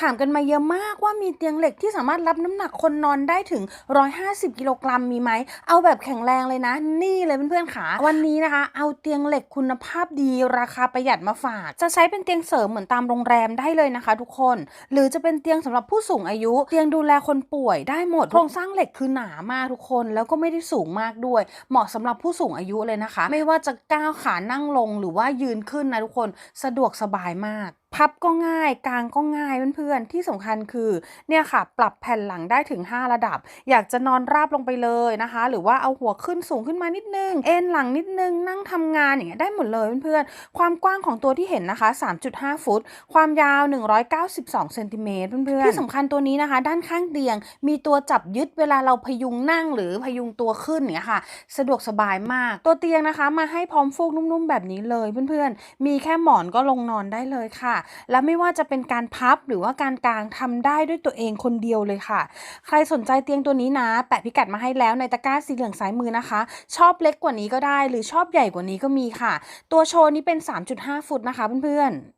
ถามกันมาเยอะมากว่ามีเตียงเหล็กที่สามารถรับน้ำหนักคนนอนได้ถึง 150 กิโลกรัมมีไหม เอาแบบแข็งแรงเลยนะ นี่เลยเพื่อนๆค่ะวันนี้นะคะ เอาเตียงเหล็กคุณภาพดี ราคาประหยัดมาฝาก จะใช้เป็นเตียงเสริมเหมือนตามโรงแรมได้เลยนะคะ ทุกคน หรือจะเป็นเตียงสำหรับผู้สูงอายุ เตียงดูแลคนป่วยได้หมด โครงสร้างเหล็กคือหนามากทุกคน แล้วก็ไม่ได้สูงมากด้วย เหมาะสำหรับผู้สูงอายุเลยนะคะ ไม่ว่าจะก้าวขานั่งลงหรือว่ายืนขึ้นนะทุกคน สะดวกสบายมาก พับก็ง่ายกางก็ง่ายเพื่อนๆที่สำคัญคือเนี่ยค่ะ ปรับแผ่นหลังได้ถึง 5 ระดับ อยากจะนอนราบลงไปเลยนะคะ หรือว่าเอาหัวขึ้นสูงขึ้นมานิดนึง เอ็นหลังนิดนึง นั่งทำงานอย่างเงี้ยได้หมดเลยเพื่อนๆความกว้างของตัวที่เห็นนะคะ 3.5 ฟุต ความยาว 192เซนติเมตรเพื่อนๆที่สำคัญตัวนี้นะคะ ด้านข้างเตียง มีตัวจับยึดเวลาเราพยุงนั่งหรือพยุงตัวขึ้นเนี่ยค่ะ สะดวกสบายมาก ตัวเตียงนะคะ มาให้พร้อมฟูกนุ่มๆแบบนี้เลยเพื่อนๆมีแค่หมอนก็ลงนอนได้เลยค่ะและไม่ว่าจะเป็นการพับหรือว่าการกางทำได้ด้วยตัวเองคนเดียวเลยค่ะ ใครสนใจเตียงตัวนี้นะ แปะพิกัดมาให้แล้วในตะกร้าสีเหลืองซ้ายมือนะคะ ชอบเล็กกว่านี้ก็ได้ หรือชอบใหญ่กว่านี้ก็มีค่ะ ตัวโชว์นี้เป็น 3.5 ฟุตนะคะเพื่อนๆ